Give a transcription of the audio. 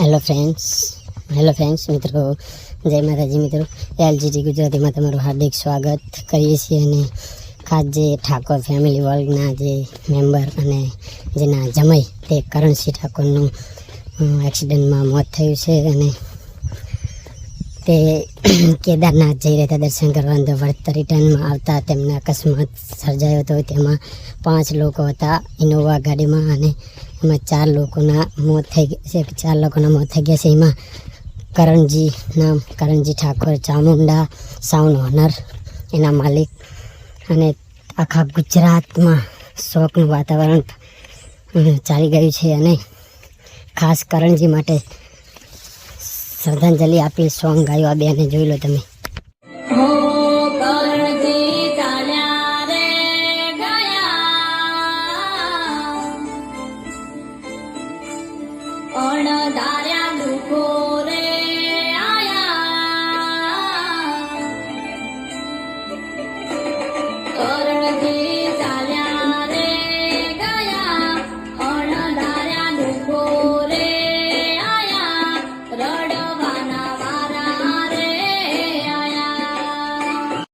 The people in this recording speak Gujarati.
હેલો ફ્રેન્ડ્સ હેલો ફ્રેન્ડ્સ મિત્રો. જય માતાજી, મિત્રો. એલજીજી ગુજરાતીમાં તમારું હાર્દિક સ્વાગત કરીએ છીએ અને ખાસ જે ઠાકોર ફેમિલી વર્ગના જે મેમ્બર અને જેના જમાઈ તે કરણસિંહ ઠાકોરનું એક્સિડન્ટમાં મોત થયું છે અને તે કેદારનાથ જઈ રહ્યા દર્શન કરવા તો વળતર રિટર્નમાં આવતા તેમને અકસ્માત સર્જાયો હતો. તેમાં પાંચ લોકો હતા ઇનોવા ગાડીમાં અને એમાં ચાર લોકોના મોત થઈ ગયા છે. ચાર લોકોના મોત થઈ ગયા છે. એમાં કરણજી નામ, કરણજી ઠાકોર, ચામુંડા સાઉન્ડ ઓનર, એના માલિક અને આખા ગુજરાતમાં શોકનું વાતાવરણ ચાલી ગયું છે અને ખાસ કરણજી માટે શ્રદ્ધાંજલિ આપી સોંગ ગાયું આ બેને. જોઈ લો તમે. ગયા અણદા